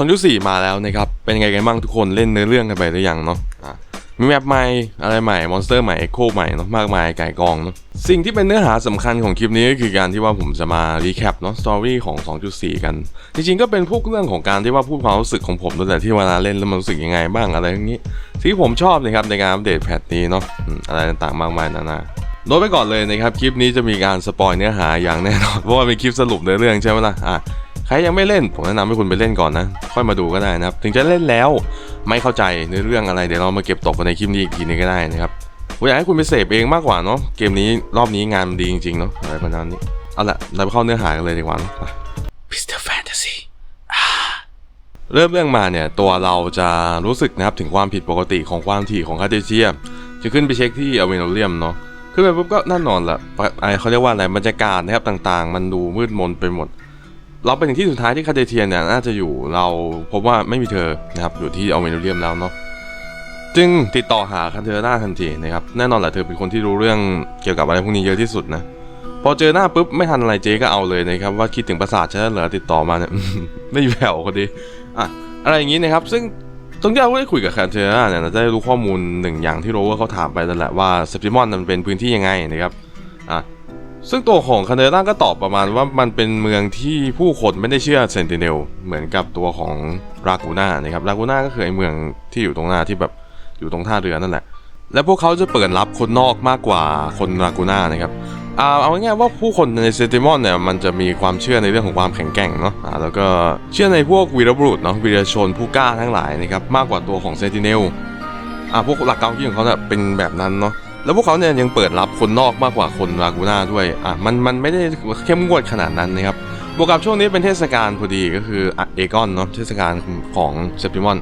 ซอนยุสี่มาแล้วนะครับ เป็นยังไงกันบ้างทุกคนเล่นเนื้อเรื่องกันไปหรือยังเนาะมีแมปใหม่อะไรใหม่ มอนสเตอร์ใหม่เอ็กโคใหม่เนาะมากมายไก่กองเนาะสิ่งที่เป็นเนื้อหาสำคัญของคลิปนี้ก็คือการที่ว่าผมจะมารีแคปเนาะสตอรี่ของ 2.4 กัน จริงๆก็เป็นพวกเรื่องของการที่ว่าพูดความรู้สึกของผมตั้งแต่ที่เวลาเล่นแล้วมันรู้สึกยังไงบ้างอะไรอย่างนี้ที่ผมชอบนะครับในการอัปเดตแพทนี้เนาะอืมอะไรต่างๆมากมายนานา โดยไปก่อนเลยนะครับ คลิปนี้จะมีการสปอยเนื้อหาอย่างแน่นอน เพราะว่าเป็นคลิปสรุปเนื้อเรื่องใช่ไหมล่ะอะใครยังไม่เล่น ผมแนะนำให้คุณไปเล่นก่อนนะ ค่อยมาดูก็ได้นะครับ ถึงจะเล่นแล้วไม่เข้าใจเนื้อเรื่องอะไร เดี๋ยวเรามาเก็บตกกันในคลิปนี้อีกทีนึงก็ได้นะครับผมอยากให้คุณไปเสพเองมากกว่าเนาะ เกมนี้รอบนี้งานมันดีจริงๆเนาะ อะไรประมาณนี้ เอาละเราไปเข้าเนื้อหากันเลยดีกว่าเนอะไป Mr. Fantasy เริ่มเรื่องมาเนี่ยตัวเราจะรู้สึกนะครับถึงความผิดปกติของความถี่ของคาเดเชียจะขึ้นไปเช็คที่อเวโนเลียมเนาะ ขึ้นไปปุ๊บก็แน่นอนละปะไอเขาเรียกว่าอะไรบรรยากาศนะครับต่างๆ มันดูมืดมนไปหมด เราไปถึงที่สุดท้ายที่คาเดเทียนเนี่ยน่าจะอยู่เราพบว่าไม่มีเธอนะครับอยู่ที่อเวโนเลียมแล้วเนาะจึงติดต่อหาคันเทอร่าทันทีนะครับแน่นอนแหละเธอเป็นคนที่รู้เรื่องเกี่ยวกับอะไรพวกนี้เยอะที่สุดนะพอเจอหน้าปุ๊บไม่ทันอะไรเจ๊ก็เอาเลยนะครับว่าคิดถึงประสาทฉันเหรอติดต่อมาเนี่ยไม่แผ่วคนดีอะอะไรอย่างนี้นะครับซึ่ง ตรงที่เราได้คุยกับแคนเทน่าเนี่ยเราจะได้รู้ข้อมูลหนึ่งอย่างที่โรเวอร์เขาถามไปนั่นแหละว่าเซปติมอนมันเป็นพื้นที่ยังไงนะครับอะซึ่งตัวของคาเนล่าก็ตอบประมาณว่ามันเป็นเมืองที่ผู้คนไม่ได้เชื่อเซนติเนลเหมือนกับตัวของรากูน่านะครับรากูน่าก็คือไอเมืองที่อยู่ตรงหน้าที่แบบอยู่ตรงท่าเรือนั่นแหละ และพวกเขาจะเปิดรับคนนอกมากกว่าคนรากูน่านะครับ เอาง่ายๆว่าผู้คนในเซติมอนเนี่ยมันจะมีความเชื่อในเรื่องของความแข็งแกร่งเนาะอ่าแล้วก็เชื่อในพวกวีรบุรุษเนาะวีรชนผู้กล้าทั้งหลายนะครับมากกว่าตัวของเซนติเนลอ่าพวกหลักการคิดของเขาเนี่ยเป็นแบบนั้นเนาะแล้วพวกเขาเนี่ยยังเปิดรับคนนอกมากกว่าคนรากูน่าด้วยอะมันมันไม่ได้เข้มงวดขนาดนั้นนะครับบวกกับช่วงนี้เป็นเทศกาลพอดีก็คือเอกอนเนาะเทศกาลของเซปติมอน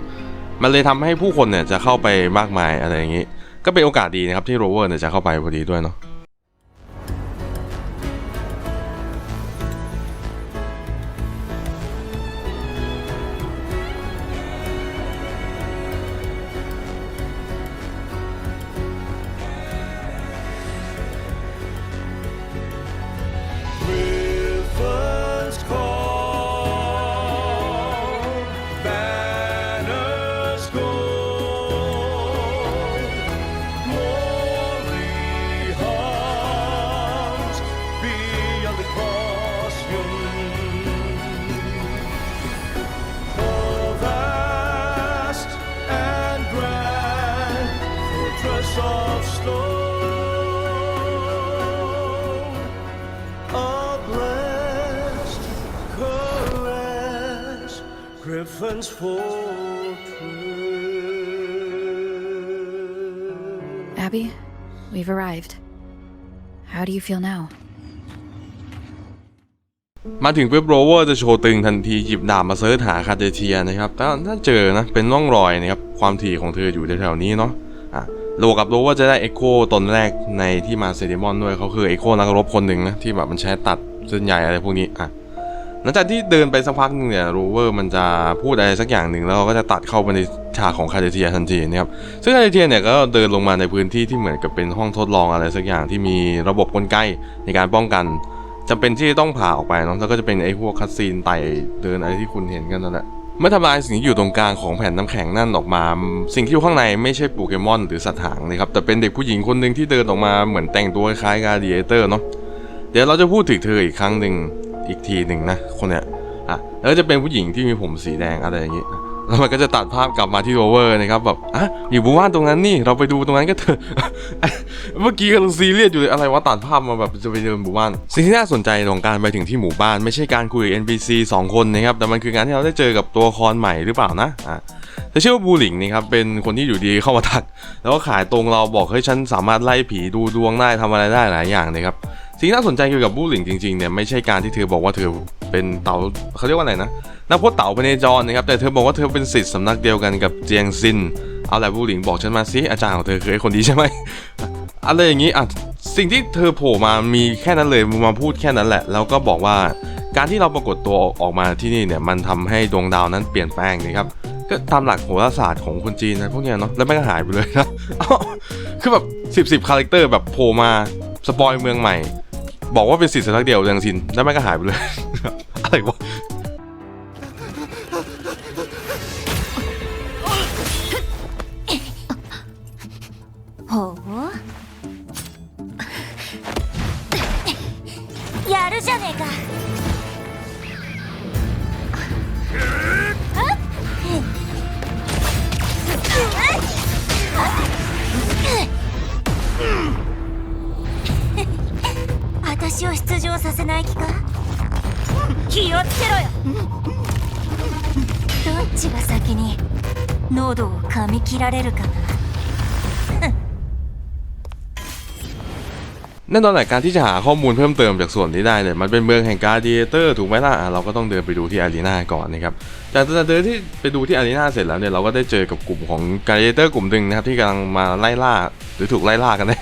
มันเลยทำให้ผู้คนเนี่ยจะเข้าไปมากมายอะไรอย่างนี้ ก็เป็นโอกาสดีนะครับที่โรเวอร์เนี่ยจะเข้าไปพอดีด้วยเนาะ we've arrived. How do you feel now? มาถึงปุ๊บโรเวอร์จะโชว์ตึงทันทีหยิบดาบมาเซิร์ชหาคาเดเทียนะครับถ้าถ้าเจอนะเป็นร่องรอยนะครับความถี่ของเธออยู่แถวๆนี้เนาะอะโลกับโรเวอร์จะได้เอ็กโคตนแรกในที่มาเซเดมอนด้วยเขาคือเอ็กโคนักรบคนหนึ่งนะที่แบบมันใช้ตัดเส้นใหญ่อะไรพวกนี้อะ ลังจากที่เดินไปสักพักหนึ่งเนี่ยโรเวอร์มันจะพูดอะไรสักอย่างหนึ่งแล้วก็จะตัดเข้าไปในฉากของคาเดเทียทันทีนะครับซึ่งคาเดเทียเนี่ยก็เดินลงมาในพื้นที่ที่เหมือนกับเป็นห้องทดลองอะไรสักอย่างที่มีระบบกลไกในการป้องกันจำเป็นที่ต้องผ่าออกไปเนาะแล้วก็จะเป็นไอ้พวกคัสซีนไต่เดินอะไรที่คุณเห็นกันนั่นแหละเมื่อทำลายสิ่งที่อยู่ตรงกลางของแผ่นน้ำแข็งนั่นออกมา สิ่งที่อยู่ข้างในไม่ใช่โปเกมอนหรือสัตว์หางนะครับ แต่เป็นเด็กผู้หญิงคนหนึ่งที่เดินออกมาเหมือนแต่งตัวคล้ายกาเดียเตอร์เนาะ เดี๋ยวเราจะพูดถึงเธออีกครั้งหนึ่ง อีกทีหนึ่งนะคนเนี้ยอะแล้วจะเป็นผู้หญิงที่มีผมสีแดงอะไรอย่างงี้แล้วมันก็จะตัดภาพกลับมาที่โรเวอร์นะครับแบบอะอยู่หมู่บ้านตรงนั้นนี่เราไปดูตรงนั้นก็เถอะเมื่อกี้กำลังซีเรียสอยู่เลยอะไรวะตัดภาพมาแบบจะไปเดินหมู่บ้านสิ่งที่น่าสนใจของการไปถึงที่หมู่บ้าน ไม่ใช่การคุยกับ NPC 2 คนนะครับแต่มันคือการที่เราได้เจอกับตัวละครใหม่หรือเปล่านะอะแต่เชื่อว่าบูหลิงนี่ครับเป็นคนที่อยู่ดีเข้ามาทัก แล้วก็ขายตรงเราบอกเฮ้ยฉันสามารถไล่ผีดูดวงได้ทำอะไรได้หลายอย่างนะครับ สิ่งที่น่าสนใจเกี่ยวกับบูหลิงจริงๆเนี่ยไม่ใช่การที่เธอบอกว่าเธอเป็นเต่าเขาเรียกว่าอะไรนะนักพจน์เต่าพเนจรนะครับแต่เธอบอกว่าเธอเป็นศิษย์สำนักเดียวกันกับเจียงซินเอาแหละบูหลิงบอกฉันมาสิอาจารย์ของเธอคือไอ้คนนี้ใช่ไหมอะไรอย่างนี้อะสิ่งที่เธอโผล่มามีแค่นั้นเลยมาพูดแค่นั้นแหละ แล้วก็บอกว่าการที่เราปรากฏตัวออกมาที่นี่เนี่ยมันทำให้ดวงดาวนั้นเปลี่ยนแปลงนะครับก็ตามหลักโหราศาสตร์ของคนจีนนะพวกเนี้ยเนาะแล้วไม่ก็หายไปเลยนะคือแบบสิบสิบคาแรคเตอร์แบบโผล่มาสปอยเมืองใหม่ บอกว่าเป็นสิทธิ์สักเดียวยังสินแล้วไม่ก็หายไปเลย อะไรวะโやるじゃねえか喉を噛み切られるかな แน่นอนแหละการที่จะหาข้อมูลเพิ่มเติมจากส่วนนี้ได้เนี่ยมันเป็นเมืองแห่งการดีเตอร์ถูกไหมล่ะอ่ะเราก็ต้องเดินไปดูที่อารีนาก่อนนะครับจากเดินที่ไปดูที่อารีนาเสร็จแล้วเนี่ยเราก็ได้เจอกับกลุ่มของการดีเตอร์กลุ่มหนึ่งนะครับที่กำลังมาไล่ล่าหรือถูกไล่ล่ากันแน่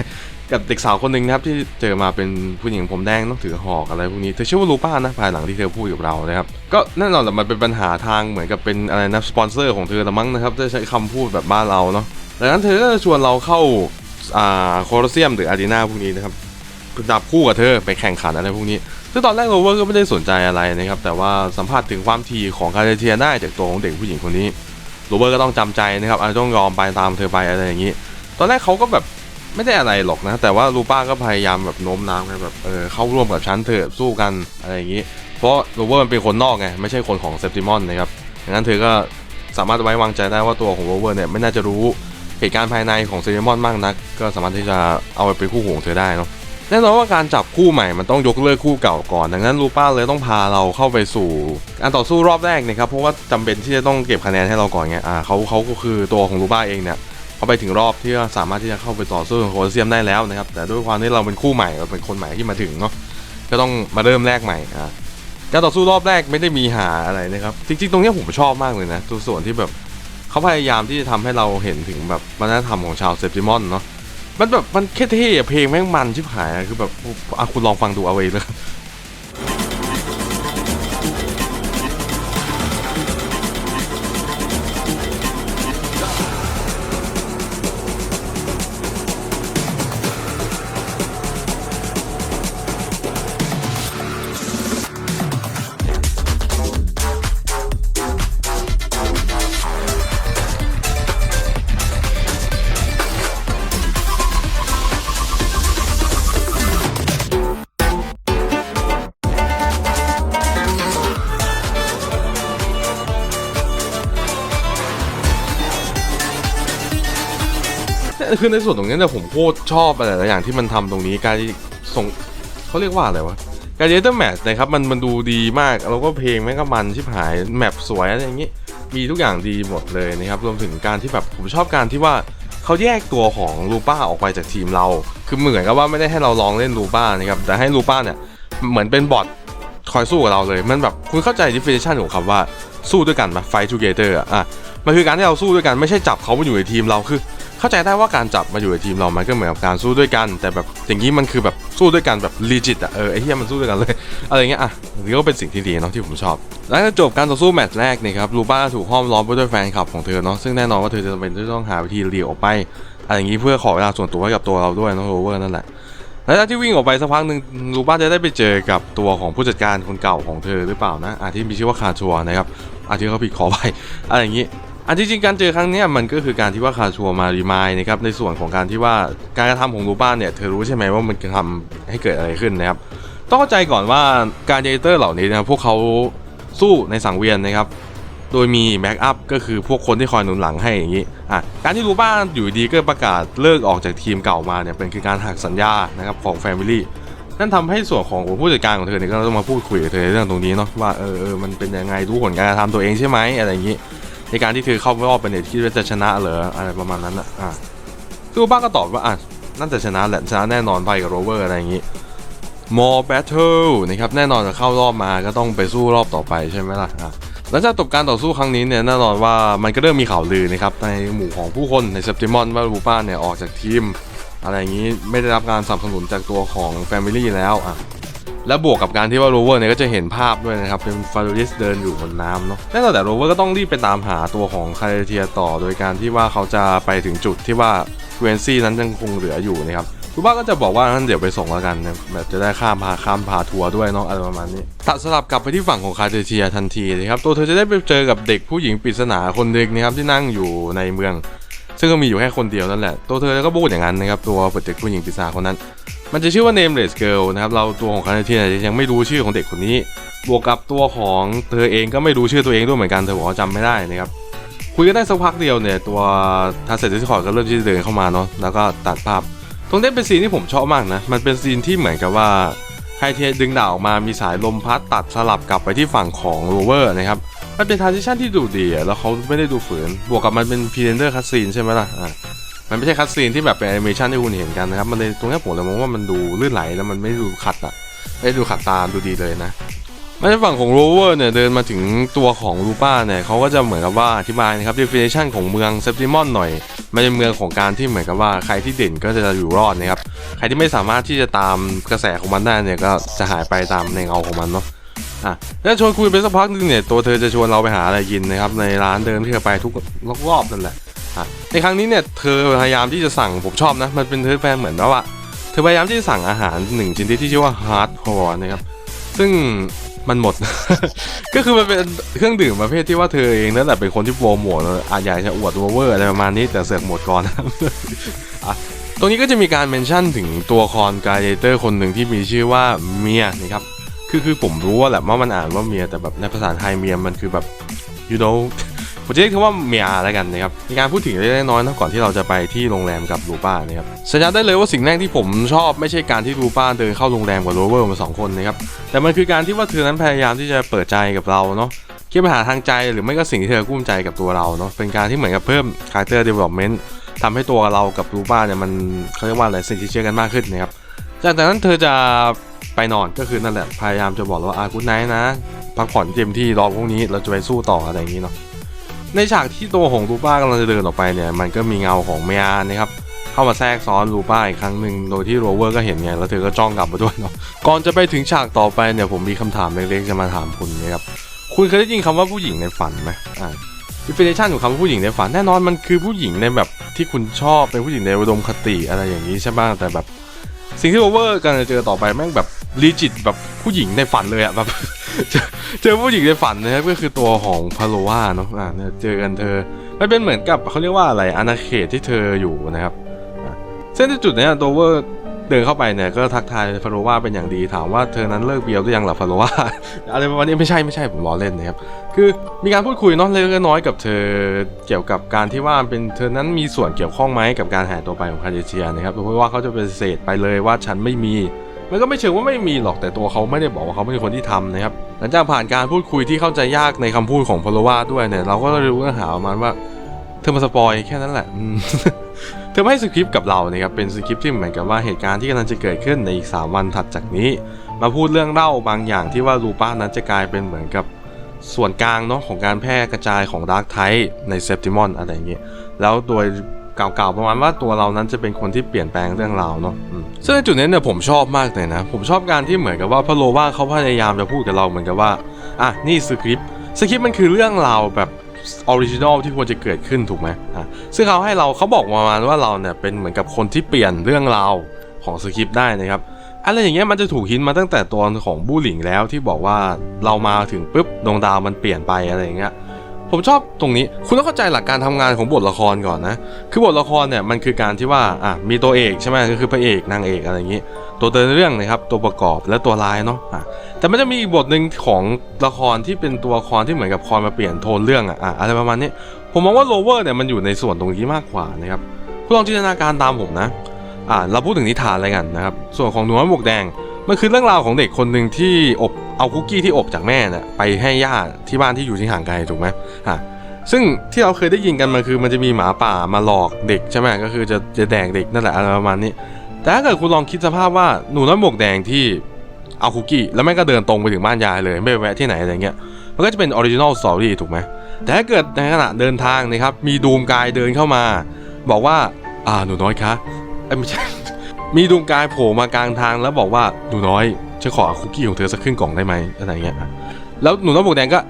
กับเด็กสาวคนหนึ่งนะครับที่เจอมาเป็นผู้หญิงผมแดงต้องถือหอกอะไรพวกนี้เธอชื่อว่าลูป้านะภายหลังที่เธอพูดกับเรานะครับก็แน่นอนแหละมันเป็นปัญหาทางเหมือนกับเป็นอะไรนะสปอนเซอร์ของเธอละมั้งนะครับจะใช้คำพูดแบบบ้านเราเนาะดังนั้นเธอก็ชวนเราเข้าอ่าโคลอเซียมหรืออารีนาพวกนี้นะครับจับคู่กับเธอไปแข่งขันอะไรพวกนี้ซึ่งตอนแรกโรเวอร์ก็ไม่ได้สนใจอะไรนะครับแต่ว่าสัมผัสถึงความทีของคาเรเทียได้จากตัวของเด็กผู้หญิงคนนี้โรเวอร์ก็ต้องจำใจนะครับอาจจะต้องยอมไปตามเธอไปอะไรอย่างนี้ ตอนแรกเขาก็แบบ ไม่ได้อะไรหรอกนะ แต่ว่าลูป้าก็พยายามแบบโน้มน้าวไงแบบเออเข้าร่วมกับฉันเถอะสู้กันอะไรอย่างนี้ เพราะโรเวอร์มันเป็นคนนอกไงไม่ใช่คนของเซปติมอนนะครับดังนั้นเธอก็สามารถไว้วางใจได้ว่าตัวของโรเวอร์เนี่ยไม่น่าจะรู้เหตุการณ์ภายในของเซปติมอนมากนัก ก็สามารถที่จะเอาไปเป็นคู่หูของเธอได้เนาะแน่นอนว่าการจับคู่ใหม่มันต้องยกเลิกคู่เก่าก่อน ดังนั้นลูป้าเลยต้องพาเราเข้าไปสู่การต่อสู้รอบแรกนะครับเพราะว่าจำเป็นที่จะต้องเก็บคะแนนให้เราก่อนไงอ่าเขาเขาก็คือตัวของลูป้าเองเนี่ย เขาไปถึงรอบที่สามารถที่จะเข้าไปต่อสู้กับโคลอเซียมได้แล้วนะครับ แต่ด้วยความที่เราเป็นคู่ใหม่เราเป็นคนใหม่ที่มาถึงเนาะก็ต้องมาเริ่มแรกใหม่อ่าการต่อสู้รอบแรกไม่ได้มีหาอะไรนะครับจริงๆ ตรงนี้ผมชอบมากเลยนะตัวส่วนที่แบบเขาพยายามที่จะทำให้เราเห็นถึงแบบวัฒนธรรมของชาวเซปติมอนเนาะมันแบบมันแค่เท่เพลงแม่งมันชิบหายคือแบบอะคุณลองฟังดูเอาเองเลย คือในส่วนตรงนี้เนี่ยผมโคตรชอบอะไรหลายอย่างที่มันทำตรงนี้การส่งเขาเรียกว่าอะไรวะการเดเตอร์แมทนะครับมันมันดูดีมากแล้วก็เพลงแม่งก็มันชิบหายแมปสวยอะไรอย่างงี้ มีทุกอย่างดีหมดเลยนะครับรวมถึงการที่แบบผมชอบการที่ว่าเขาแยกตัวของลูป้าออกไปจากทีมเรา คือเหมือนกับว่าไม่ได้ให้เราลองเล่นลูป้านะครับแต่ให้ลูป้าเนี่ยเหมือนเป็นบอทคอยสู้กับเราเลย มันแบบคุณเข้าใจ definition ของคำว่าสู้ด้วยกันปะ fight together อะอะมันคือการที่เราสู้ด้วยกันไม่ใช่จับเขามาอยู่ในทีมเราคือ เข้าใจได้ว่าการจับมาอยู่ในทีมเรา มันก็เหมือนกับการสู้ด้วยกัน แต่แบบอย่างนี้มันคือแบบสู้ด้วยกันแบบ legit อะเออไอ้เหี้ยมันสู้ด้วยกันเลยอะไรเงี้ยอะนี่ก็เป็นสิ่งที่ดีเนาะที่ผมชอบหลังจากจบการต่อสู้แมตช์แรกนะครับลูป้าถูกห้อมล้อมไปด้วยแฟนคลับของเธอเนาะซึ่งแน่นอนว่าเธอจะเป็นที่ต้องหาวิธีเลี่ยออกไปอะไรอย่างนี้เพื่อขอเวลาส่วนตัวให้กับตัวเราด้วยเนาะโรเวอร์นั่นแหละหลังจากที่วิ่งออกไปสักพักหนึ่งลูป้าจะได้ไปเจอกับตัวของผู้จัดการคนเก่าของเธอหรือเปล่านะอาที่มีชื่อว่าคาชัวนะครับอาที่เขาผิดขอไปอะไรอย่างนี้ อันที่จริงการเจอครั้งนี้มันก็คือการที่ว่าคาชัวมารีมายนะครับในส่วนของการที่ว่าการกระทำของลูป้านเนี่ยเธอรู้ใช่ไหมว่ามันจะทำให้เกิดอะไรขึ้นนะครับต้องเข้าใจก่อนว่าการเดเตอร์เหล่านี้นะพวกเขาสู้ในสังเวียนนะครับโดยมีแบ็กอัพก็คือพวกคนที่คอยหนุนหลังให้อย่างนี้อะการที่ลูป้านอยู่ดีก็ประกาศเลิกออกจากทีมเก่ามาเนี่ยเป็นคือการหักสัญญานะครับของแฟมิลี่นั่นทำให้ส่วนของผู้จัดการของเธอเนี่ยก็ต้องมาพูดคุยกับเธอเรื่องตรงนี้เนาะว่าเออเออมันเป็นยังไงรู้ผลการกระทำตัวเองใช่ไหมอะไรอย่างนี้ ในการที่เธอเข้ารอบไปเนี่ยคิดว่าจะชนะเหรออะไรประมาณนั้นอะอะคือลูป้าก็ตอบว่าอะน่าจะชนะแหละชนะแน่นอนไปกับโรเวอร์อะไรอย่างนี้ more battle นะครับแน่นอนจะเข้ารอบมาก็ต้องไปสู้รอบต่อไปใช่ไหมล่ะอะหลังจากจบการต่อสู้ครั้งนี้เนี่ยแน่นอนว่ามันก็เริ่มมีข่าวลือนะครับในหมู่ของผู้คนในเซปติมอนว่าลูป้าเนี่ยออกจากทีม อะไรอย่างนี้ไม่ได้รับการสนับสนุนจากตัวของ Family แล้วอะ และบวกกับการที่ว่าโรเวอร์เนี่ยก็จะเห็นภาพด้วยนะครับ เป็นฟาโรลิสเดินอยู่บนน้ำเนาะแน่นอนแต่โรเวอร์ก็ต้องรีบไปตามหาตัวของคาเรเทียต่อ โดยการที่ว่าเขาจะไปถึงจุดที่ว่าเวนซี่นั้นยังคงเหลืออยู่นะครับลูบ้าก็จะบอกว่านั้นเดี๋ยวไปส่งแล้วกันแบบจะได้ข้ามพาข้ามพาทัวร์ด้วยเนาะอะไรประมาณนี้ตัดสลับกลับไปที่ฝั่งของคาเรเทียทันทีนะครับตัวเธอจะได้ไปเจอกับเด็กผู้หญิงปริศนาคนหนึ่งนะครับที่นั่งอยู่ในเมือง ซึ่งก็มีอยู่แค่คนเดียวนั่นแหละ ตัวเธอก็พูดอย่างนั้นนะครับตัวเด็กผู้หญิงปีศาคนนั้น มันจะชื่อว่า Nameless Girl นะครับ เราตัวของคาร์เทียยังไม่รู้ชื่อของเด็กคนนี้ บวกกับตัวของเธอเองก็ไม่รู้ชื่อตัวเองด้วยเหมือนกัน เธอบอกว่าจำไม่ได้นะครับ คุยกันได้สักพักเดียวเนี่ย ตัวทัสเซตที่คอร์ก็เริ่มที่จะเดินเข้ามาเนาะ แล้วก็ตัดภาพ ตรงนี้เป็นซีนที่ผมชอบมากนะ มันเป็นซีนที่เหมือนกับว่าไฮเทดึงดาบออกมา มีสายลมพัดตัดสลับกลับไปที่ฝั่งของโรเวอร์นะครับ มันเป็นทรานซิชันที่ดูดีอะแล้วเขาไม่ได้ดูฝืน บวกกับมันเป็นพรีเซนเตอร์คัสซีนใช่ไหมล่ะอะ มันไม่ใช่คัสซีนที่แบบเป็นแอนิเมชันที่คุณเห็นกันนะครับ มันเลยตรงนี้ผมเลยมองว่ามันดูลื่นไหลแล้วมันไม่ดูขัดอะ ไม่ดูขัดตาดูดีเลยนะมาในฝั่งของโรเวอร์เนี่ยเดินมาถึงตัวของลูป้าเนี่ยเขาก็จะเหมือนกับว่าอธิบายนะครับ definition ของเมืองเซปติมอนหน่อย มันเป็นเมืองของการที่เหมือนกับว่าใครที่เด่นก็จะอยู่รอดนะครับ ใครที่ไม่สามารถที่จะตามกระแสของมันได้เนี่ยก็จะหายไปตามในเงาของมันเนาะอะแล้วชวนคุยไปสักพักนึงเนี่ยตัวเธอจะชวนเราไปหาอะไรกินนะครับในร้านเดิมที่เคยไปทุกรอบๆนั่นแหละ ในครั้งนี้เนี่ยเธอพยายามที่จะสั่งผมชอบนะ มันเป็นเธอแฟนเหมือนว่าเธอพยายามที่จะสั่งอาหารหนึ่งชนิดที่ชื่อว่าฮาร์ดคอร์นะครับซึ่งมันหมด ก็คือมันเป็นเครื่องดื่มประเภทที่ว่าเธอเองนั่นแหละเป็นคนที่โปรโมทอาจอยากจะอวดโอเวอร์อะไรประมาณนี้แต่เสือกหมดก่อนนะครับตรงนี้ก็จะมีการเมนชั่นถึงตัวคอนกาเดเตอร์คนหนึ่งที่มีชื่อว่าเมียนะครับคือคือผมรู้ว่าแหละว่ามันอ่านว่าเมียแต่แบบในภาษาไทยเมียมันคือแบบ you know ผมจะเรียกว่าเมียแล้วกันนะครับมีการพูดถึงเล็กน้อยนะก่อนที่เราจะไปที่โรงแรมกับลูป้านะครับสัญญาได้เลยว่าสิ่งแรกที่ผมชอบไม่ใช่การที่ลูป้าเดินเข้าโรงแรมกับโรเวอร์มาสองคนนะครับแต่มันคือการที่ว่าเธอนั้นพยายามที่จะเปิดใจกับเราเนาะคิดปัญหาทางใจหรือไม่ก็สิ่งที่เธอกุ้มใจกับตัวเราเนาะเป็นการที่เหมือนกับเพิ่ม character development ทำให้ตัวเรากับลูป้าเนี่ยมันเขาเรียกว่าอะไรสิ่งที่เชื่อกันมากขึ้นนะครับจากนั้นเธอจะไปนอนก็คือนั่นแหละพยายามจะบอกเราว่าอากุไนนะพักผ่อนเต็มที่รอพรุ่งนี้เราจะไปสู้ต่ออะไรอย่างนี้เนาะ ในฉากที่ตัวของลูป้ากำลังจะเดินออกไปเนี่ยมันก็มีเงาของเมียนะครับเข้ามาแทรกซ้อนลูป้าอีกครั้งหนึ่งโดยที่โรเวอร์ก็เห็นไงแล้วเธอก็จ้องกลับมาด้วยเนาะก่อนจะไปถึงฉากต่อไปเนี่ยผมมีคำถามเล็กๆจะมาถามคุณนะครับคุณเคยได้ยินคำว่าผู้หญิงในฝันไหมอ่า definition ของคำว่าผู้หญิงในฝันแน่นอนมันคือผู้หญิงในแบบที่คุณชอบเป็นผู้หญิงในอุดมคติอะไรอย่างนี้ใช่บ้างแต่แบบสิ่งที่โอเวอร์กันจะเจอต่อไปแม่งแบบลีจิตแบบผู้หญิงในฝันเลยอะแบบ เจอเจอผู้หญิงในฝันนะครับก็คือตัวของพาโลวาเนาะอ่าเนี่ยเจอกันเธอมันเป็นเหมือนกับเขาเรียกว่าอะไรอาณาเขตที่เธออยู่นะครับเส้นที่จุดเนี้ยตัวเวอร์เดินเข้าไปเนี่ยก็ทักทายฟาโรวาเป็นอย่างดีถามว่าเธอนั้นเลิกเบียวหรือยังหรอฟาโรวาอะไรประมาณนี้ไม่ใช่ไม่ใช่ผมล้อเล่นนะครับคือมีการพูดคุยเนาะเล็กน้อยกับเธอเกี่ยวกับการที่ว่าเป็นเธอนั้นมีส่วนเกี่ยวข้องไหมกับการหายตัวไปของคาเดเชียนะครับเพราะว่าเขาจะเปฏิเสธไปเลยว่าฉันไม่มี มันก็ไม่เชิงว่าไม่มีหรอกแต่ตัวเขาไม่ได้บอกว่าเขาเป็นคนที่ทำนะครับหลังจากผ่านการพูดคุยที่เข้าใจยากในคำพูดของพลวาด้วยเนี่ยเราก็รู้เนื้อหาประมาณว่าเธอมาสปอยแค่นั้นแหละเธอไม่ให้สคริปต์กับเรานะครับเป็นสคริปต์ที่เหมือนกับว่าเหตุการณ์ที่กำลังจะเกิดขึ้นในอีก 3 วันถัดจากนี้ มาพูดเรื่องเล่าบางอย่างที่ว่าลูป้านั้นจะกลายเป็นเหมือนกับส่วนกลางเนาะของการแพร่กระจายของดาร์กไทในเซปติมอนอะไรอย่างเงี้ยแล้วโดย เก่าๆประมาณว่าตัวเรานั้นจะเป็นคนที่เปลี่ยนแปลงเรื่องราวเนาะซึ่งในจุดนี้เนี่ยผมชอบมากเลยนะ ผมชอบการที่เหมือนกับว่าพระโลว่าเขาพยายามจะพูดกับเราเหมือนกับว่าอะนี่สคริปต์สคริปต์มันคือเรื่องราวแบบออริจินอลที่ควรจะเกิดขึ้นถูกไหมอะซึ่งเขาให้เราเขาบอกประมาณว่าเราเนี่ยเป็นเหมือนกับคนที่เปลี่ยนเรื่องราวของสคริปต์ได้นะครับอะไรอย่างเงี้ยมันจะถูกหินมาตั้งแต่ตอนของบูหลิงแล้วที่บอกว่าเรามาถึงปุ๊บดวงดาวมันเปลี่ยนไปอะไรอย่างเงี้ย ผมชอบตรงนี้ คุณต้องเข้าใจหลักการทำงานของบทละครก่อนนะ คือบทละครเนี่ยมันคือการที่ว่าอะมีตัวเอกใช่ไหมก็คือพระเอกนางเอกอะไรอย่างงี้ ตัวเดินเรื่องนะครับตัวประกอบและตัวร้ายเนาะอะแต่มันจะมีอีกบทหนึ่งของละครที่เป็นตัวละครที่เหมือนกับคอยมาเปลี่ยนโทนเรื่องอะอะอะไรประมาณนี้ผมมองว่าโลเวอร์เนี่ยมันอยู่ในส่วนตรงนี้มากกว่านะครับคุณลองจินตนาการตามผมนะอ่าเราพูดถึงนิทานอะไรกันนะครับส่วนของหนูน้อยหมวกแดงมันคือเรื่องราวของเด็กคนหนึ่งที่อบ เอาคุกกี้ที่อบจากแม่เนี่ยไปให้ย่าที่บ้านที่อยู่ที่ห่างไกลถูกไหมอะซึ่งที่เราเคยได้ยินกันมันคือมันจะมีหมาป่ามาหลอกเด็กใช่ไหมก็คือจะจะแดกเด็กนั่นแหละอะไรประมาณนี้ แต่ถ้าเกิดคุณลองคิดสภาพว่าหนูน้อยหมวกแดงที่เอาคุกกี้แล้วแม่ก็เดินตรงไปถึงบ้านยายเลยไม่แวะที่ไหนอะไรเงี้ยมันก็จะเป็นออริจินอลสตอรี่ถูกไหมแต่ถ้าเกิดในขณะเดินทางนะครับมีดูมกายเดินเข้ามา บอกว่าอ่าหนูน้อยคะเอ้ไม่ใช่มีดวงกายโผล่มากลางทางแล้วบอกว่าหนูน้อย ฉันขอคุกกี้ของเธอสักครึ่งกล่องได้ไหมอะไรเงี้ยแล้วหนูน้อยหมวกแดงก็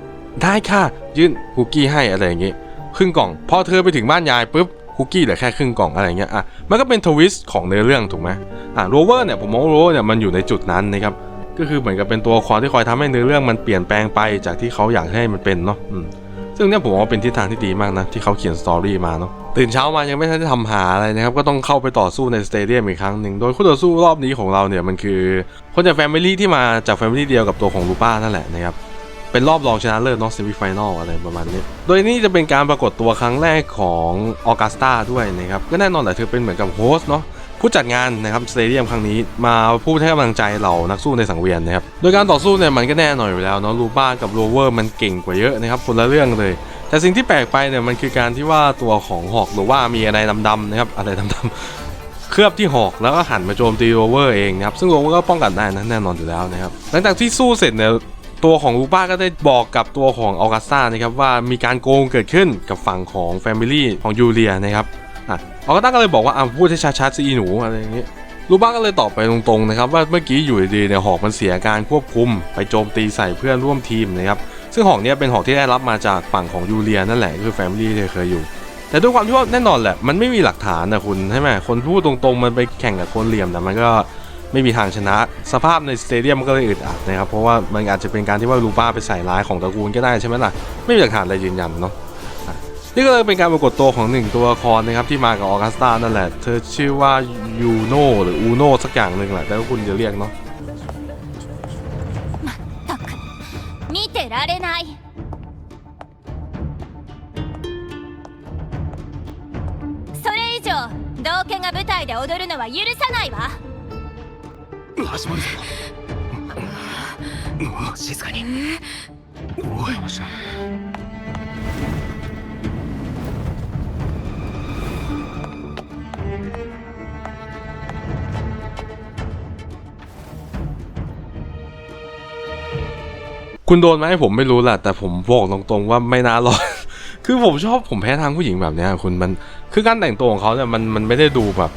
ได้ค่ะ ยื่นคุกกี้ให้อะไรอย่างงี้ครึ่งกล่องพอเธอไปถึงบ้านยายปุ๊บคุกกี้เหลือแค่ครึ่งกล่องอะไรเงี้ยอะมันก็เป็นทวิสต์ของในอเรื่องถูกไหมอะโรเวอร์เนี่ยผมมองว่าโรเวอร์เนี่ยมันอยู่ในจุดนั้นนะครับก็คือเหมือนกับเป็นตัวละครที่คอยทำให้เนื้อเรื่องมันเปลี่ยนแปลงไปจากที่เขาอยากให้มันเป็นเนาะอืม ซึ่งเนี่ยผมว่าเป็นทิศทางที่ดีมากนะ ที่เขาเขียนสตอรี่มาเนาะตื่นเช้ามายังไม่ทันได้ทำหาอะไรนะครับ ก็ต้องเข้าไปต่อสู้ในสเตเดียมอีกครั้งหนึ่งโดยคู่ต่อสู้รอบนี้ของเราเนี่ยมันคือ คนจากแฟมิลี่ที่มาจากแฟมิลี่เดียวกับตัวของลูป้านั่นแหละนะครับเป็นรอบรองชนะเลิศนาะเซมิไฟแนลอะไรประมาณนี้ โดยนี่จะเป็นการปรากฏตัวครั้งแรกของออกัสตาด้วยนะครับก็แน่นอนแหละเธอเป็นเหมือนกับโฮสต์เนาะ ผู้จัดงานนะครับสเตเดียมครั้งนี้มาพูดให้กำลังใจเหล่านักสู้ในสังเวียนนะครับโดยการต่อสู้เนี่ยมันก็แน่นอนอยู่แล้วเนาะลูบ้ากับโรเวอร์มันเก่งกว่าเยอะนะครับคนละเรื่องเลย แต่สิ่งที่แปลกไปเนี่ยมันคือการที่ว่าตัวของหอกหรือว่ามีอะไรดำๆนะครับอะไรดำๆเคลือบที่หอกแล้วก็หันมาโจมตีโรเวอร์เองนะครับซึ่งโรเวอร์ก็ป้องกันได้นะแน่นอนอยู่แล้วนะครับหลังจากที่สู้เสร็จเนี่ยตัวของลูบ้าก็ได้บอกกับตัวของออกัสตานะครับว่ามีการโกงเกิดขึ้นกับฝั่งของแฟมิลี่ของยูเลียนะครับ อะออกัสตาก็เลยบอกว่าอะพูดให้ชัดๆสิอีหนูอะไรอย่างงี้ลูบ้าก็เลยตอบไปตรงๆนะครับว่าเมื่อกี้อยู่ดีๆเนี่ยหอกมันเสียการควบคุม ไปโจมตีใส่เพื่อนร่วมทีมนะครับซึ่งหอกเนี้ยเป็นหอกที่ได้รับมาจากฝั่งของยูเลียนั่นแหละคือแฟมิลี่ที่เคยอยู่ แต่ด้วยความที่ว่าแน่นอนแหละ มันไม่มีหลักฐานนะคุณใช่ไหมคนพูดตรงๆ มันไปแข่งกับคนเหลี่ยมแต่มันก็ไม่มีทางชนะ สภาพในสเตเดียมมันก็เลยอึดอัดนะครับเพราะว่ามันอาจจะเป็นการที่ว่าลูบ้าไปใส่ร้ายของตระกูลก็ได้ใช่ไหมล่ะไม่มีหลักฐานอะไรยืนยันเนาะ นี่ก็เลยเป็นการปรากฏตัวของหนึ่งตัวละครนะครับที่มากับออกัสตานั่นแหละ เธอชื่อว่ายูโนหรืออูโนสักอย่างหนึ่งแหละแต่ว่าคุณจะเรียกเนาะ たく見てられないそれ以上道家が舞台で踊るのは許さないわ始まるぞもう静かにおい คุณโดนไหมผมไม่รู้แหละแต่ผมบอกตรงๆว่าไม่น่ารอดคือผมชอบผมแพ้ทางผู้หญิงแบบเนี้ยคุณมันคือการแต่งตัวของเขาเนี่ยมันมันไม่ได้ดูแบบ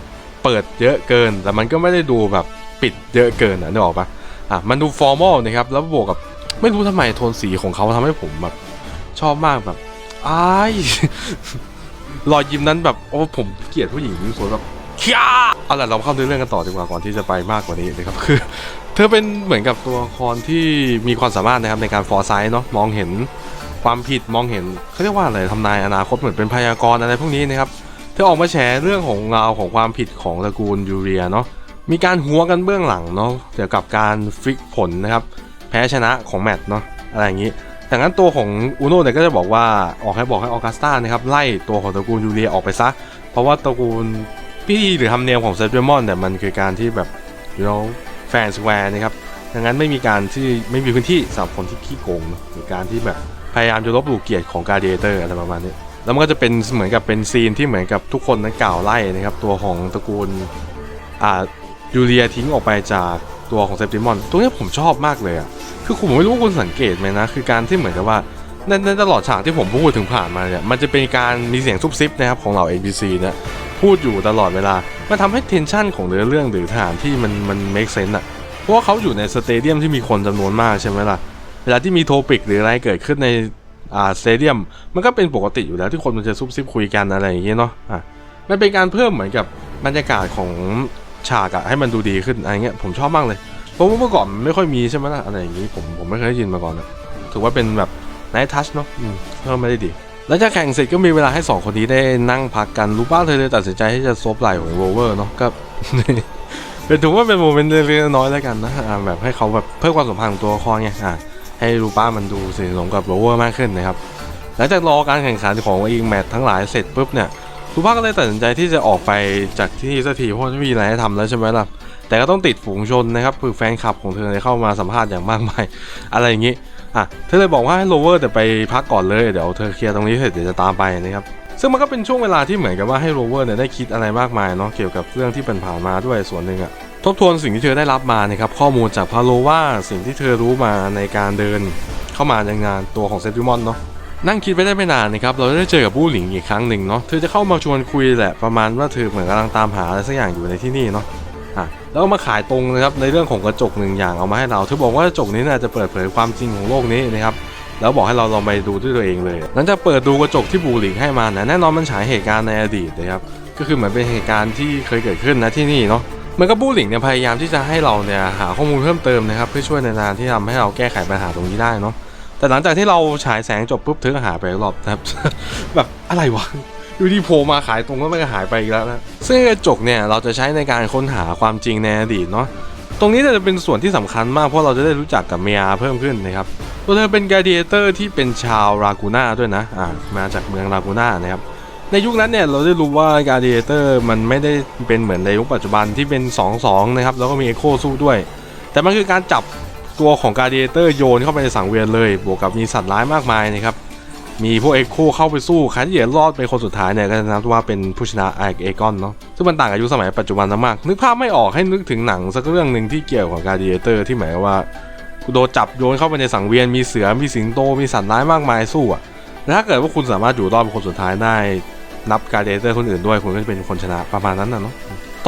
เปิดเยอะเกิน แต่มันก็ไม่ได้ดูแบบปิดเยอะเกินอะนึกออกปะอะมันดูฟอร์มอลนะครับแล้วบวกกับไม่รู้ทำไมโทนสีของเขาทำให้ผมแบบ ชอบมากแบบอ้ายรอยยิ้มนั้นแบบโอ้ผมเกลียดผู้หญิงยิ้มสวยแบบขี้ยเอาล่ะเราเข้าเรื่องกันต่อดีกว่าก่อนที่จะไปมากกว่านี้นะครับคือ เธอเป็นเหมือนกับตัวละครที่มีความสามารถนะครับในการฟอร์ไซต์เนาะมองเห็นความผิดมองเห็นเขาเรียกว่าอะไรทำนายอนาคตเหมือนเป็นพยากรณ์อะไรพวกนี้นะครับเธอออกมาแชร์เรื่องของราวของความผิดของตระกูลยูเรียเนาะมีการหัวกันเบื้องหลังเนาะเกี่ยวกับการฟิกผลนะครับแพ้ชนะของแมตช์เนาะอะไรอย่างนี้ดังนั้นตัวของอูโน่เนี่ยก็จะบอกว่าออกให้บอกให้ออกัสตานะครับไล่ตัวของตระกูลยูเรียออกไปซะ เพราะว่าตระกูลพิธีหรือธรรมเนียมของเซตเบมอนเนี่ยมันคือการที่แบบ you know แฟนสแวร์นะครับดังนั้นไม่มีการที่ไม่มีพื้นที่สำหรับคนที่ขี้โกงหรือการที่แบบพยายามจะลบหลู่เกียรติของการเดเตอร์อะไรประมาณนี้แล้วมันก็จะเป็นเหมือนกับเป็นซีนที่เหมือนกับทุกคนนั้นกล่าวไล่นะครับตัวของตระกูลอ่ายูเลียทิ้งออกไปจากตัวของเซปติมอนตรงนี้ผมชอบมากเลยอะคือผมไม่รู้ว่าคุณสังเกตไหมนะ คือการที่เหมือนกับว่า ในในตลอดฉากที่ผมพูดถึงผ่านมาเนี่ยมันจะเป็นการมีเสียงซุบซิบนะครับของเหล่า NPC เนี่ยพูดอยู่ตลอดเวลา มันทำให้เทนชันของเนื้อเรื่องหรือฐานที่มันมัน make sense อะเพราะว่าเขาอยู่ในสเตเดียมที่มีคนจำนวนมากใช่ไหมล่ะ เวลาที่มีโทปิกหรืออะไรเกิดขึ้นในอ่าสเตเดียม มันก็เป็นปกติอยู่แล้วที่คนมันจะซุบซิบคุยกันอะไรอย่างเงี้ยเนาะ อะ มันเป็นการเพิ่มเหมือนกับบรรยากาศของฉากอะให้มันดูดีขึ้นอะไรเงี้ยผมชอบมากเลย เพราะว่าเมื่อก่อนไม่ค่อยมีใช่ไหมล่ะอะไรอย่างงี้ผมผมไม่เคยได้ยินมาก่อนอะถือว่าเป็นแบบ ไนท์ทัชเนาะอืมก็ไม่ได้ดีแล้วจากแข่งเสร็จก็มีเวลาให้สองคนนี้ได้นั่งพักกันรู้ป้าเธอเลยตัดสินใจที่จะซบไหล่ของโรเวอร์เนาะก็เป็นถือว่าเป็นโมเมนต์เล็กๆน้อยๆแล้วกันนะอ่าแบบให้เขาแบบเพิ่มความสัมพันธ์ของตัวละครไงอ่าให้รูป้ามันดูสนิทสนมกับโรเวอร์มากขึ้นนะครับ หลังจากรอการแข่งขันของอีกแมตช์ทั้งหลายเสร็จปุ๊บเนี่ยรูป้าก็เลยตัดสินใจที่จะออกไปจากที่นี่สักทีเพราะไม่มีอะไรให้ทำแล้วใช่ไหมล่ะแต่ก็ต้องติดฝูงชนนะครับคือแฟนคลับของเธอเนี่ยเข้ามาสัมภาษณ์อย่างมากมายอะไรอย่างนี้ อะเธอเลยบอกว่าให้โรเวอร์แต่ไปพักก่อนเลยเดี๋ยวเธอเคลียร์ตรงนี้เสร็จเดี๋ยวจะตามไปนะครับซึ่งมันก็เป็นช่วงเวลาที่เหมือนกับว่าให้โรเวอร์เนี่ยได้คิดอะไรมากมายเนาะเกี่ยวกับเรื่องที่เป็นผ่านมาด้วยส่วนหนึ่งอะทบทวนสิ่งที่เธอได้รับมานะครับข้อมูลจากพาโลว่าสิ่งที่เธอรู้มาในการเดินเข้ามาในงานตัวของเซนติมอนเนาะนั่งคิดไปได้ไม่นานนะครับเราได้เจอกับบู้หลิงอีกครั้งหนึ่งเนาะเธอจะเข้ามาชวนคุยแหละประมาณว่าเธอเหมือนกำลังตามหาอะไรสักอย่างอยู่ในที่นี่เนาะ แล้วก็มาขายตรงนะครับในเรื่องของกระจกหนึ่งอย่างเอามาให้เราเธอบอกว่ากระจกนี้น่าจะเปิดเผยความจริงของโลกนี้นะครับแล้วบอกให้เราลองไปดูด้วยตัวเองเลยหลังจากเปิดดูกระจกที่บูหลิงให้มานะแน่นอนมันฉายเหตุการณ์ในอดีตนะครับก็คือเหมือนเป็นเหตุการณ์ที่เคยเกิดขึ้นนะที่นี่เนาะเหมันก็บูหลิงเนี่ยพยายามที่จะให้เราเนี่ยหาข้อมูลเพิ่มเติมนะครับเพื่อช่วยในการที่ทำให้เราแก้ไขปัญหาตรงนี้ได้เนาะแต่หลังจากที่เราฉายแสงจบปุ๊บเธอหายไปรอบนะครับแบบอะไรวะ อยู่ดีโผล่มาขายตรงแล้วมันก็หายไปอีกแล้วนะซึ่งกระจกเนี่ยเราจะใช้ในการค้นหาความจริงในอดีตเนาะตรงนี้จะเป็นส่วนที่สำคัญมากเพราะเราจะได้รู้จักกับเมียเพิ่มขึ้นนะครับตัวเธอเป็น g ก a d เ a เตอร์ที่เป็นชาวรากูน่าด้วยนะอ่ามาจากเมืองรากูน่านะครับในยุคนั้นเนี่ยเราได้รู้ว่าการ์ดิเตอร์มันไม่ได้เป็นเหมือนในยุคปัจจุบันที่เป็น 2-2นะครับแล้วก็มีเอโคสู้ด้วย แต่มันคือการจับตัวของการ์ดิเตอร์โยนเข้าไปในสังเวียนเลย บวกกับมีสัตว์ร้ายมากมายนะครับ มีพวกเอ็กโคเข้าไปสู้ครที่เหลือรอดเป็นคนสุดท้ายเนี่ยก็จะนับว่าเป็นผู้ชนะไอเอกอนเนาะซึ่งมันต่างกับยุสมัยปัจจุบันมาก นึกภาพไม่ออกให้นึกถึงหนังสักเรื่องหนึ่งที่เกี่ยวกับการ์ดิเตอร์ที่หมายว่าโดนจับโยนเข้าไปในสังเวียนมีเสือมีสิงโตมีสัตว์ร้ายมากมายสู้อะแล้วถ้าเกิดว่าคุณสามารถอยู่รอดเป็นคนสุดท้ายได้นับการ์ดิเตอร์คนอื่นด้วยคุณก็จะเป็นคนชนะประมาณนั้นนะเนาะ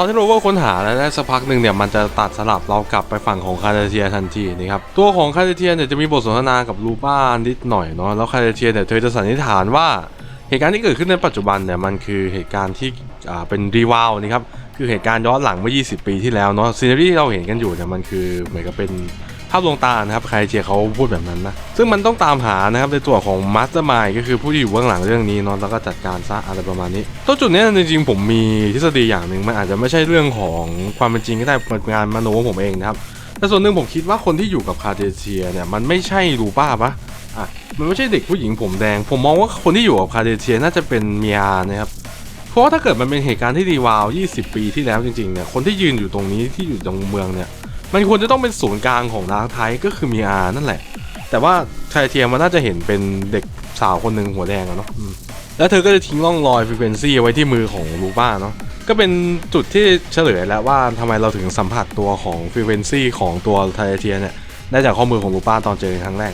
ตอนที่โรเวอร์ค้นหาแล้วได้สักพักหนึ่งเนี่ยมันจะตัดสลับเรากลับไปฝั่งของคาเดเทียทันทีนะครับตัวของคาเดเทียเนี่ยจะมีบทสนทนากับลูบ้านิดหน่อยเนาะแล้วคาเดเทียเนี่ยเธอจะสันนิษฐานว่าเหตุการณ์ที่เกิดขึ้นในปัจจุบันเนี่ยมันคือเหตุการณ์ที่อ่าเป็นรีวาลนะครับคือเหตุการณ์ย้อนหลังเมื่อ 20 ปีที่แล้วเนาะซีนารีที่เราเห็นกันอยู่เนี่ยมันคือเหมือนกับเป็น ภาพลวงตานะครับใครเชียเขาพูดแบบนั้นนะ ซึ่งมันต้องตามหานะครับในตัวของมาสเตอร์มายก็คือผู้ที่อยู่เบื้องหลังเรื่องนี้เนาะแล้วก็จัดการซะอะไรประมาณนี้ตัวจุดนี้จริงๆผมมีทฤษฎีอย่างหนึ่งมันอาจจะไม่ใช่เรื่องของความเป็นจริงก็ได้เป็นงานมโนของผมเองนะครับแต่ส่วนหนึ่งผมคิดว่าคนที่อยู่กับคาเดเชียเนี่ยมันไม่ใช่ลูป้าปะอะมันไม่ใช่เด็กผู้หญิงผมแดง ผมมองว่าคนที่อยู่กับคาเดเชียน่าจะเป็นเมียนะครับเพราะว่าถ้าเกิดมันเป็นเหตุการณ์ที่รีวาว 20 ปีที่แล้วจริงๆเนี่ยคนที่ยืนอยู่ตรงนี้ที่อยู่ตรงเมืองเนี่ย มันควรจะต้องเป็นศูนย์กลางของดาร์กไทก็คือมีอานั่นแหละ แต่ว่าชายเทียมมันน่าจะเห็นเป็นเด็กสาวคนหนึ่งหัวแดงอะเนาะแล้วเธอก็จะทิ้งร่องรอยฟ r เควนซี่ไว้ที่มือของลูป้าเนาะก็เป็นจุดที่เฉลยแล้วว่าทำไมเราถึงสัมผัสตัวของฟ r เควนซี่ของตัวไทเทียเนี่ยได้จากข้อมือของลูป้าตอนเจอครั้งแรก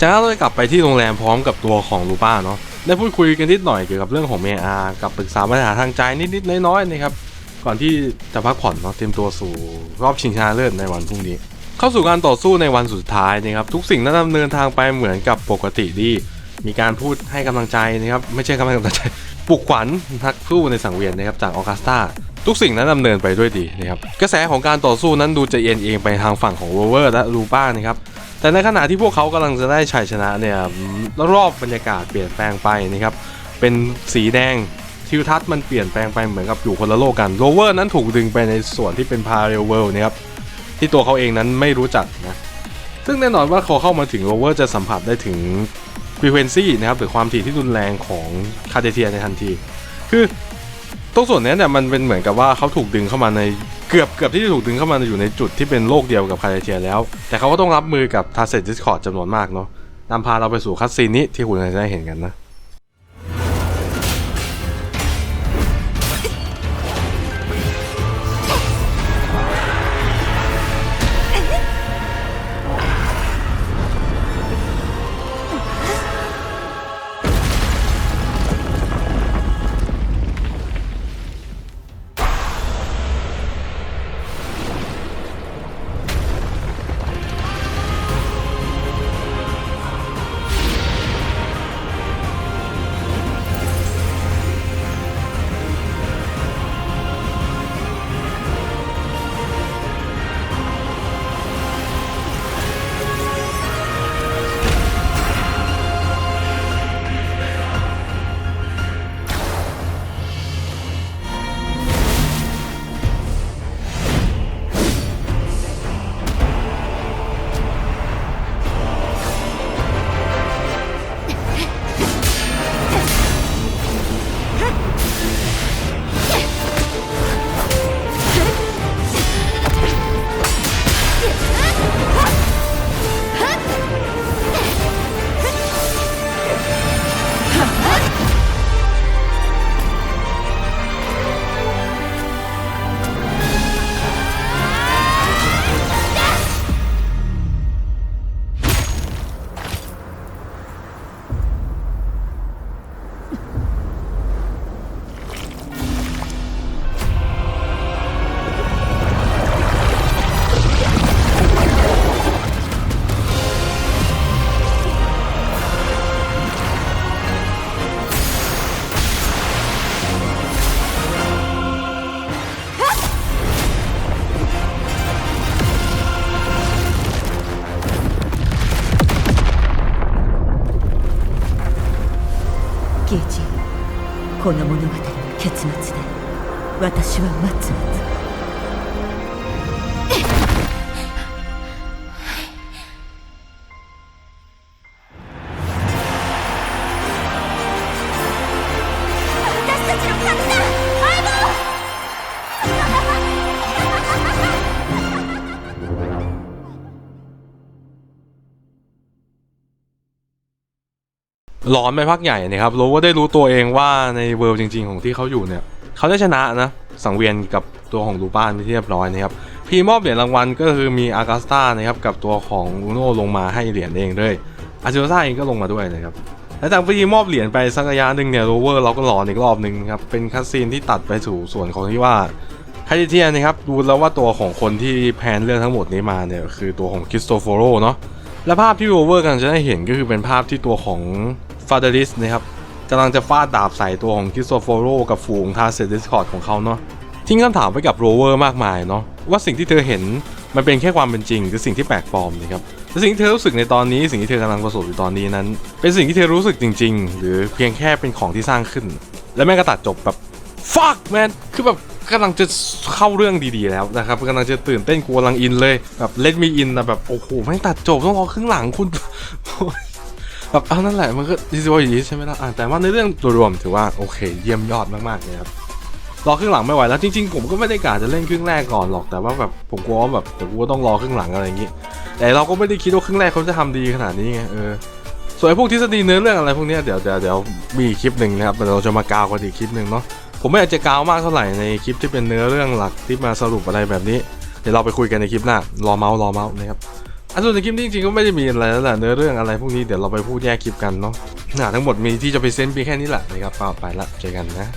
จากนั้นเรากลับไปที่โรงแรมพร้อมกับตัวของลูป้าเนาะได้พูดคุยกันนิดหน่อยเกี่ยวกับเรื่องของเมียอากับปรึกษาปัญหาทางใจนิดๆน้อยๆนะครับ ก่อนที่จะพักผ่อนเนาะเตรียมตัวสู่รอบชิงชนะเลิศในวันพรุ่งนี้ เข้าสู่การต่อสู้ในวันสุดท้ายนะครับ ทุกสิ่งนั้นดำเนินทางไปเหมือนกับปกติดี มีการพูดให้กำลังใจนะครับ ไม่ใช่กำลังใจปลุกขวัญนักสู้ในสังเวียนนะครับจากออกัสตาทุกสิ่งนั้นดำเนินไปด้วยดีนะครับกระแสของการต่อสู้นั้นดูจะเอียงเองไปทางฝั่งของโรเวอร์และลูป้านะครับแต่ในขณะที่พวกเขากำลังจะได้ชัยชนะเนี่ยรอบบรรยากาศเปลี่ยนแปลงไปนะครับเป็นสีแดง ทิวทัศน์มันเปลี่ยนแปลงไปเหมือนกับอยู่คนละโลกกันโรเวอร์นั้นถูกดึงไปในส่วนที่เป็นพาเรลเวิลด์นะครับที่ตัวเขาเองนั้นไม่รู้จักนะซึ่งแน่นอนว่าเขาเข้ามาถึงโรเวอร์จะสัมผัสได้ถึง frequency นะครับหรือความถี่ที่รุนแรงของคาเดเทียในทันที คือตรงส่วนนี้เนี่ยมันเป็นเหมือนกับว่าเขาถูกดึงเข้ามาในเกือบเกือบที่จะถูกดึงเข้ามาอยู่ในจุดที่เป็นโลกเดียวกับคาเดเทียแล้ว แต่เขาก็ต้องรับมือกับทาเซตดิสคอร์ดจำนวนมากเนาะนำพาเราไปสู่คัสซีนนี้ที่คุณจะได้เห็นกันนะ の物語の結末で私は待つの。 ร้อนไปพักใหญ่นะครับรู้ว่าได้รู้ตัวเองว่าในเวิร์จริง ๆ ของที่เขาอยู่เนี่ยเขาได้ชนะนะสังเวียนกับตัวของลูป้านที่เรียบร้อยนะครับพีมอบเหรียญรางวัลก็คือมีอากาสตานะครับกับตัวของอูโน่ลงมาให้เหรียญเองด้วยอาจิโรซ่าเองก็ลงมาด้วยนะครับและจากพีมอบเหรียญไปสักระยะหนึ่งเนี่ยโรเวอร์เราก็หลอนอีกรอบหนึ่งครับเป็นคัสซีนที่ตัดไปสู่ส่วนของที่ว่าไฮดิเทียนะครับดูแล้วว่าตัวของคนที่แพนเรื่องทั้งหมดนี้มาเนี่ยคือตัวของคริสโตโฟโรเนาะและภาพที่โรเวอร์กำลังจะได้เห็นก็คือเป็นภาพที่ตัวของ ฟาเดริสนะครับกำลังจะฟาดดาบใส่ตัวของคิสโตโฟโรกับฝูงทาเซดิสคอร์ดของเขาเนาะทิ้งคำถามไปกับโรเวอร์มากมายเนาะว่าสิ่งที่เธอเห็นมันเป็นแค่ความเป็นจริง หรือสิ่งที่แปลกปลอมนะครับและสิ่งที่เธอรู้สึกในตอนนี้สิ่งที่เธอกำลังประสบอยู่ตอนนี้นั้น เป็นสิ่งที่เธอรู้สึกจริง ๆ หรือเพียงแค่เป็นของที่สร้างขึ้น และแม่งก็ตัดจบแบบ fuck man คือแบบกำลังจะเข้าเรื่องดีๆแล้วนะครับกำลังจะตื่นเต้นกูกำลังอินเลยแบบเล่นมีอินนะแบบโอ้โหแม่งตัดจบต้องรอครึ่งหลังคุณ แบบเอานั่นแหละมันก็ดิสวอยีใช่ไหมล่ะอะแต่ว่าในเรื่องโดยรวมถือว่าโอเค เยี่ยมยอดมากๆเลยครับรอครึ่งหลังไม่ไหวแล้วจริงๆผมก็ไม่ได้กะจะเล่นครึ่งแรกก่อนหรอกแต่ว่าแบบผมกลัวว่าแบบเดี๋ยวกูก็ต้องรอครึ่งหลังอะไรอย่างงี้ แต่เราก็ไม่ได้คิดว่าครึ่งแรกเขาจะทำดีขนาดนี้ไงเออส่วนพวกทฤษฎีเนื้อเรื่องอะไรพวกเนี้ยเดี๋ยวเดี๋ยวเดี๋ยวมีคลิปหนึ่งนะครับเดี๋ยวเราจะมากาวกันอีกคลิปหนึ่งเนาะผมไม่อยากจะกาวมากเท่าไหร่ในคลิปที่เป็นเนื้อเรื่องหลักที่มาสรุปอะไรแบบนี้ เดี๋ยวเราไปคุยกันในคลิปหน้ารอเมาส์รอเมาส์นะครับ อันส่วนในคลิปนี้จริงๆก็ไม่ได้มีอะไรแล้วแหละเนื้อเรื่องอะไรพวกนี้เดี๋ยวเราไปพูดแยกคลิปกันเนาะทั้งหมดมีที่จะไปเซนต์เพียงแค่นี้แหละนะครับเอาไปละเจอกันนะ